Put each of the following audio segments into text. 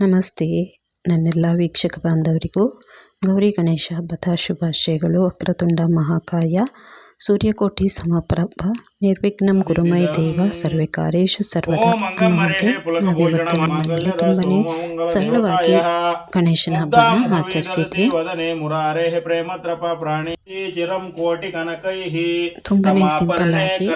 ನಮಸ್ತೆ. ನನ್ನೆಲ್ಲ ವೀಕ್ಷಕ ಬಾಂಧವರಿಗೂ ಗೌರಿ ಗಣೇಶ ಹಬ್ಬದ ಶುಭಾಶಯಗಳು. ವಕ್ರತುಂಡ ಮಹಾಕಾಯ ಸೂರ್ಯಕೋಟಿ ಸಮಪ್ರಭ ನಿರ್ವಿಘ್ನಂ ಗುರುಮೈ ದೇವ ಸರ್ವೇ ಕಾರ್ಯೇಷು ಸರ್ವದ ನಾವಿವತ್ತು ತುಂಬನೇ ಸರಳವಾಗಿ ಗಣೇಶನ ಹಬ್ಬವನ್ನು ಆಚರಿಸಿದ್ವಿ. ತುಂಬನೇ ಸಿಂಪಲ್ ಆಗಿ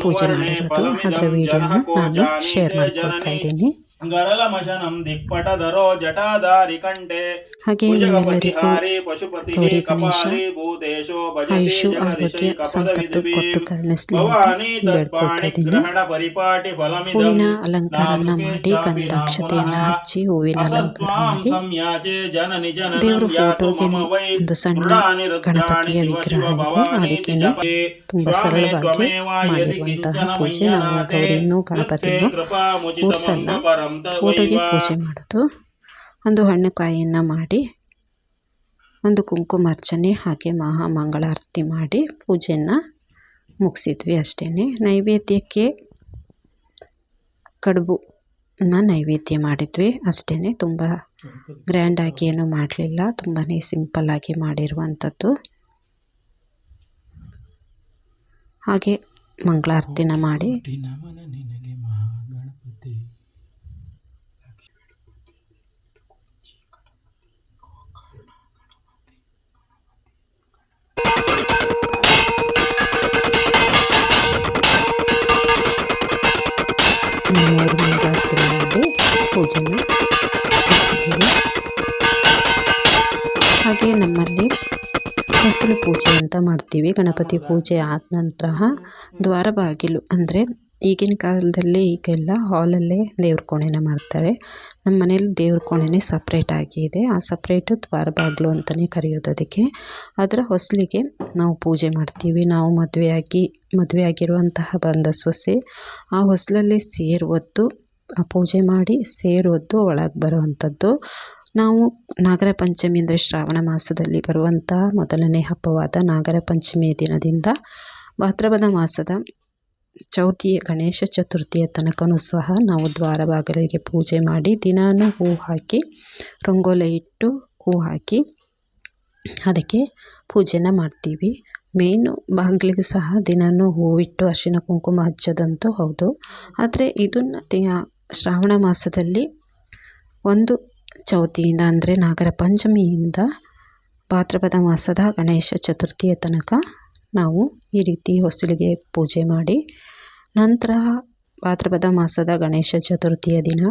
ಪೂಜೆ ಮಾಡಿರೋದು ಅದರ ವಿಡಿಯೋನ ನಾನು ಶೇರ್ ಮಾಡ್ಕೊಡ್ತಾ ಮಾಡ್ಕೊಳ್ತಾ ಜನನಿ. ಇದ್ದೀನಿ ಗರಲಮಶನಂ ದಿಕ್ಪಟಧರೋ ಜಟಾಧಾರಿ ಕಂಠೆ. ಹಾರಿ ಪಶುಪತಿ ಕಪಾಲಿ ಭೂತೇಶೋ ಭಜತಿ ಜಗದಿಶೈ ಆರೋಗ್ಯ ಕಪದ ಸಂಪತ್ತು ವಿದುಬಿ ಕೊಟ್ಟು ಕರುಣಿಸ್ಲಿ ಭವಾನಿ ತತ್ಪಾಣಿ ಗ್ರಹಣ ಪರಿಪಾಟಿ ಫಲಮಿದಂ. ಮಾಡಿ ಗಂಧಾಕ್ಷತೆಯನ್ನ ಹಚ್ಚಿ ಹೂವಿನ ಅಲಂಕಾರ ಸಂಯಾಚೆ ಜನನಿ ಜನನಂ ಯಾತು ಮಮ ವೈ. ಮೃಡಾನಿ ರುದ್ರಾಣಿ ಶಿವ ಶಿವ ಭವಾನಿ ಜಪೆ ಸ್ವಾಮಿ ತ್ವಮೇವ ಯದಿ ಕಿಂಚನ ಮಯ್ಯನಾಥೆ ಗಣಪತಿಯನ್ನು ಪರಂ ಫೋಟೋಗೆ ಪೂಜೆ ಮಾಡೋದು. ಒಂದು ಹಣ್ಣು ಕಾಯಿಯನ್ನು ಮಾಡಿ ಒಂದು ಕುಂಕುಮಾರ್ಚನೆ ಹಾಗೆ ಮಹಾ ಮಂಗಳಾರತಿ ಮಾಡಿ ಪೂಜೆಯನ್ನು ಮುಗಿಸಿದ್ವಿ ಅಷ್ಟೇ ನೈವೇದ್ಯಕ್ಕೆ ಕಡುಬು ನೈವೇದ್ಯ ಮಾಡಿದ್ವಿ ಅಷ್ಟೇ ತುಂಬ ಗ್ರ್ಯಾಂಡಾಗಿ ಏನೂ ಮಾಡಲಿಲ್ಲ. ತುಂಬಾ ಸಿಂಪಲ್ಲಾಗಿ ಮಾಡಿರುವಂಥದ್ದು. ಹಾಗೆ ಮಂಗಳಾರತಿನ ಮಾಡಿ. ಪೂಜೆನ ಹಾಗೆ ನಮ್ಮಲ್ಲಿ ಹೊಸಲು ಪೂಜೆ ಅಂತ ಮಾಡ್ತೀವಿ. ಗಣಪತಿ ಪೂಜೆ ಆದ ನಂತರ ದ್ವಾರ ಬಾಗಿಲು ಅಂದರೆ ಈಗಿನ ಕಾಲದಲ್ಲಿ ಈಗೆಲ್ಲ ಹಾಲಲ್ಲೇ ದೇವ್ರ ಕೋಣೆನ ಮಾಡ್ತಾರೆ. ನಮ್ಮ ಮನೇಲಿ ದೇವ್ರ ಕೋಣೆನೇ ಸಪ್ರೇಟ್ ಇದೆ. ಆ ಸಪ್ರೇಟು ದ್ವಾರ ಬಾಗಿಲು ಅಂತಲೇ ಕರೆಯೋದು ಅದಕ್ಕೆ. ಅದರ ಹೊಸಲಿಗೆ ನಾವು ಪೂಜೆ ಮಾಡ್ತೀವಿ. ನಾವು ಮದುವೆಯಾಗಿ ಮದುವೆಯಾಗಿರುವಂತಹ ಬಂದ ಸೊಸೆ ಆ ಹೊಸಲಲ್ಲಿ ಸೇರು ಹೊತ್ತು ಆ ಪೂಜೆ ಮಾಡಿ ಸೇರೋದು ಒಳಗೆ ಬರುವಂಥದ್ದು. ನಾವು ನಾಗರ ಪಂಚಮಿ ಅಂದರೆ ಶ್ರಾವಣ ಮಾಸದಲ್ಲಿ ಬರುವಂಥ ಮೊದಲನೇ ಹಬ್ಬವಾದ ನಾಗರ ಪಂಚಮಿ ದಿನದಿಂದ ಭಾದ್ರಪದ ಮಾಸದ ಚೌತಿಯ ಗಣೇಶ ಚತುರ್ಥಿಯ ತನಕನೂ ಸಹ ನಾವು ದ್ವಾರ ಬಾಗಿಲಿಗೆ ಪೂಜೆ ಮಾಡಿ ದಿನಾನೂ ಹೂ ಹಾಕಿ, ರಂಗೋಲೆ ಇಟ್ಟು ಹೂ ಹಾಕಿ ಅದಕ್ಕೆ ಪೂಜೆನ ಮಾಡ್ತೀವಿ. ಮೇಯ್ನು ಬಾಗಿಲಿಗೂ ಸಹ ದಿನಾನೂ ಹೂವಿಟ್ಟು ಅರಿಶಿನ ಕುಂಕುಮ ಹಚ್ಚೋದಂತೂ ಹೌದು. ಆದರೆ ಇದನ್ನು ಶ್ರಾವಣ ಮಾಸದಲ್ಲಿ ಒಂದು ಚೌತಿಯಿಂದ ಅಂದರೆ ನಾಗರ ಪಂಚಮಿಯಿಂದ ಭಾದ್ರಪದ ಮಾಸದ ಗಣೇಶ ಚತುರ್ಥಿಯ ತನಕ ನಾವು ಈ ರೀತಿ ಹೊಸಲಿಗೆ ಪೂಜೆ ಮಾಡಿ ನಂತರ ಭಾದ್ರಪದ ಮಾಸದ ಗಣೇಶ ಚತುರ್ಥಿಯ ದಿನ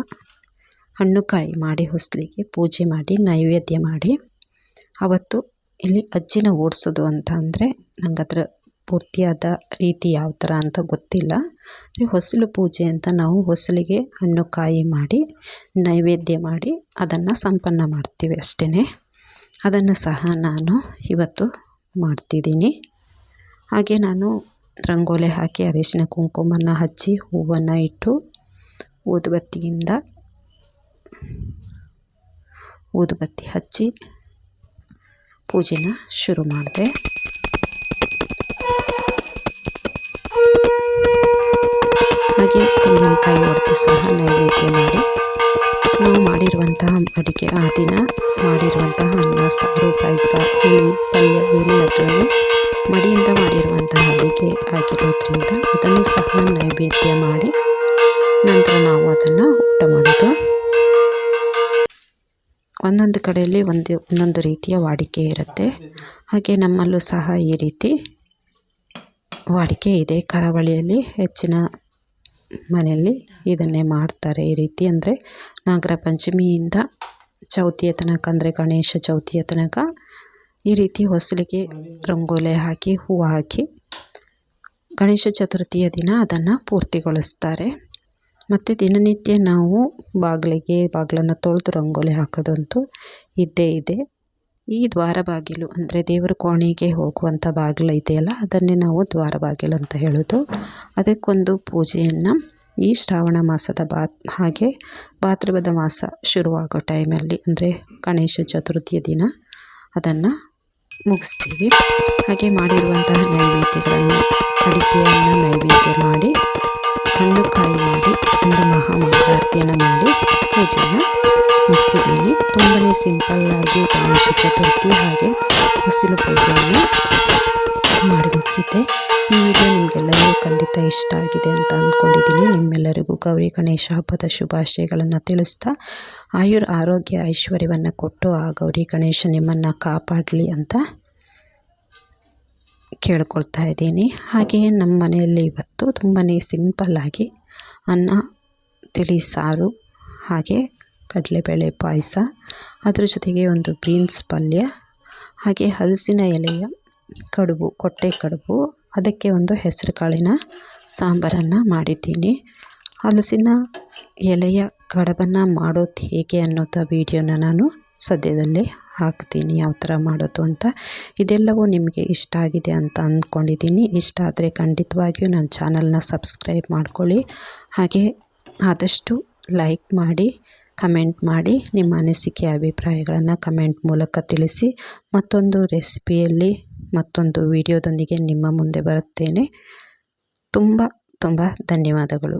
ಹಣ್ಣು ಕಾಯಿ ಮಾಡಿ ಹೊಸಲಿಗೆ ಪೂಜೆ ಮಾಡಿ, ನೈವೇದ್ಯ ಮಾಡಿ. ಅವತ್ತು ಇಲ್ಲಿ ಅಜ್ಜಿನ ಓಡಿಸೋದು ಅಂತ ಅಂದರೆ ನಂಗೆ ಅದರ ಪೂರ್ತಿಯಾದ ರೀತಿ ಯಾವ ಥರ ಅಂತ ಗೊತ್ತಿಲ್ಲ. ಹೊಸಲು ಪೂಜೆ ಅಂತ ನಾವು ಹೊಸಲಿಗೆ ಹಣ್ಣು ಕಾಯಿ ಮಾಡಿ, ನೈವೇದ್ಯ ಮಾಡಿ ಅದನ್ನು ಸಂಪನ್ನ ಮಾಡ್ತೀವಿ ಅಷ್ಟೇ ಅದನ್ನು ಸಹ ನಾನು ಇವತ್ತು ಮಾಡ್ತಿದ್ದೀನಿ. ಹಾಗೆ ನಾನು ರಂಗೋಲೆ ಹಾಕಿ, ಅರಿಶಿನ ಕುಂಕುಮನ ಹಚ್ಚಿ, ಹೂವನ್ನು ಇಟ್ಟು ಊದುಬತ್ತಿಯಿಂದ ಊದುಬತ್ತಿ ಹಚ್ಚಿ ಪೂಜೆನ ಶುರು ಮಾಡಿದೆ. ಹೊಡೆದು ಸಹ ನೈವೇದ್ಯ ಮಾಡಿ. ನಾವು ಮಾಡಿರುವಂತಹ ಅಡುಗೆ ಆ ದಿನ ಮಾಡಿರುವಂತಹ ಅನ್ನ, ಸಾರು, ಪಾಯಸ, ಹುಳಿ, ಪಲ್ಯ, ಏನೇ ಆದ್ರೂ ಮಡಿಯಿಂದ ಮಾಡಿರುವಂತಹ ಅಡುಗೆ ಆಗಿರೋದ್ರಿಂದ ಅದನ್ನು ಸಹ ನೈವೇದ್ಯ ಮಾಡಿ ನಂತರ ನಾವು ಅದನ್ನು ಊಟ ಮಾಡೋದು ಒಂದೊಂದು ಕಡೆಯಲ್ಲಿ ಒಂದು, ಒಂದೊಂದು ರೀತಿಯ ವಾಡಿಕೆ ಇರುತ್ತೆ. ಹಾಗೆ ನಮ್ಮಲ್ಲೂ ಸಹ ಈ ರೀತಿ ವಾಡಿಕೆ ಇದೆ. ಕರಾವಳಿಯಲ್ಲಿ ಹೆಚ್ಚಿನ ಮನೆಯಲ್ಲಿ ಇದನ್ನೇ ಮಾಡ್ತಾರೆ ಈ ರೀತಿ. ಅಂದರೆ ನಾಗರ ಪಂಚಮಿಯಿಂದ ಚೌತಿಯ ತನಕ ಅಂದರೆ ಗಣೇಶ ಚೌತಿಯ ತನಕ ಈ ರೀತಿ ಹೊಸಲಿಗೆ ರಂಗೋಲೆ ಹಾಕಿ, ಹೂವು ಹಾಕಿ ಗಣೇಶ ಚತುರ್ಥಿಯ ದಿನ ಅದನ್ನು ಪೂರ್ತಿಗೊಳಿಸ್ತಾರೆ. ಮತ್ತು ದಿನನಿತ್ಯ ನಾವು ಬಾಗಿಲಿಗೆ ಬಾಗಿಲನ್ನು ತೊಳೆದು ರಂಗೋಲಿ ಹಾಕೋದಂತೂ ಇದ್ದೇ ಇದೆ. ಈ ದ್ವಾರ ಬಾಗಿಲು ಅಂದರೆ ದೇವರ ಕೋಣೆಗೆ ಹೋಗುವಂಥ ಬಾಗಿಲು ಇದೆಯಲ್ಲ, ಅದನ್ನೇ ನಾವು ದ್ವಾರ ಬಾಗಿಲು ಅಂತ ಹೇಳೋದು. ಅದಕ್ಕೊಂದು ಪೂಜೆಯನ್ನು ಈ ಶ್ರಾವಣ ಮಾಸದ ಬಾ, ಹಾಗೆ ಭಾದ್ರಪದ ಮಾಸ ಶುರುವಾಗೋ ಟೈಮಲ್ಲಿ ಅಂದರೆ ಗಣೇಶ ಚತುರ್ಥಿಯ ದಿನ ಅದನ್ನು ಮುಗಿಸ್ತೀವಿ. ಹಾಗೆ ಮಾಡಿರುವಂತಹ ನೈವೇದ್ಯಗಳನ್ನು ಅಡಿಕೆಯನ್ನು ನೈವೇದ್ಯ ಮಾಡಿ, ಹಣ್ಣು ಕಾಯಿ ಮಾಡಿ ಒಂದು ಮಹಾ ಮಂಗಳಾರತಿಯನ್ನು ಮಾಡಿ ಪೂಜೆನ ಮುಗಿಸಿದ್ದೀನಿ. ತುಂಬಾ ಸಿಂಪಲ್ಲಾಗಿ ಗಣೇಶ ಚತುರ್ಥಿ ಹಾಗೆ ಉಸಿಲು ಪೂಜೆಯನ್ನು ಮಾಡಿ ಮುಗಿಸಿದ್ದೆ. ಈ ವಿಡಿಯೋ ನಿಮಗೆಲ್ಲರಿಗೂ ಖಂಡಿತ ಇಷ್ಟ ಆಗಿದೆ ಅಂತ ಅಂದ್ಕೊಂಡಿದ್ದೀನಿ. ನಿಮ್ಮೆಲ್ಲರಿಗೂ ಗೌರಿ ಗಣೇಶ ಹಬ್ಬದ ಶುಭಾಶಯಗಳನ್ನು ತಿಳಿಸ್ತಾ, ಆಯುರ್ ಆರೋಗ್ಯ ಐಶ್ವರ್ಯವನ್ನು ಕೊಟ್ಟು ಆ ಗೌರಿ ಗಣೇಶ ನಿಮ್ಮನ್ನು ಕಾಪಾಡಲಿ ಅಂತ ಕೇಳ್ಕೊಳ್ತಾ ಇದ್ದೀನಿ. ಹಾಗೆಯೇ ನಮ್ಮ ಮನೆಯಲ್ಲಿ ಇವತ್ತು ತುಂಬಾ ಸಿಂಪಲ್ಲಾಗಿ ಅನ್ನ, ತಿಳಿ ಸಾರು ಹಾಗೆ ಕಡಲೆಬೇಳೆ ಪಾಯಸ, ಅದರ ಜೊತೆಗೆ ಒಂದು ಬೀನ್ಸ್ ಪಲ್ಯ, ಹಾಗೆ ಹಲಸಿನ ಎಲೆಯ ಕಡುಬು, ಕೊಟ್ಟೆ ಕಡುಬು, ಅದಕ್ಕೆ ಒಂದು ಹೆಸರು ಕಾಳಿನ ಸಾಂಬಾರನ್ನು ಮಾಡಿದ್ದೀನಿ. ಹಲಸಿನ ಎಲೆಯ ಕಡಬನ್ನು ಮಾಡೋದು ಹೇಗೆ ಅನ್ನೋದ ವೀಡಿಯೋನ ನಾನು ಸದ್ಯದಲ್ಲೇ ಹಾಕ್ತೀನಿ, ಯಾವ ಥರ ಮಾಡೋದು ಅಂತ. ಇದೆಲ್ಲವೂ ನಿಮಗೆ ಇಷ್ಟ ಆಗಿದೆ ಅಂತ ಅಂದ್ಕೊಂಡಿದ್ದೀನಿ. ಇಷ್ಟ ಆದರೆ ಖಂಡಿತವಾಗಿಯೂ ನನ್ನ ಚಾನಲ್ನ ಸಬ್ಸ್ಕ್ರೈಬ್ ಮಾಡ್ಕೊಳ್ಳಿ. ಹಾಗೆ ಆದಷ್ಟು ಲೈಕ್ ಮಾಡಿ ಕಮೆಂಟ್ ಮಾಡಿ ನಿಮ್ಮ ಅನಿಸಿಕೆ, ಅಭಿಪ್ರಾಯಗಳನ್ನು ಕಮೆಂಟ್ ಮೂಲಕ ತಿಳಿಸಿ. ಮತ್ತೊಂದು ರೆಸಿಪಿಯಲ್ಲಿ ಮತ್ತೊಂದು ವಿಡಿಯೋದೊಂದಿಗೆ ನಿಮ್ಮ ಮುಂದೆ ಬರುತ್ತೇನೆ. ತುಂಬ ತುಂಬ ಧನ್ಯವಾದಗಳು.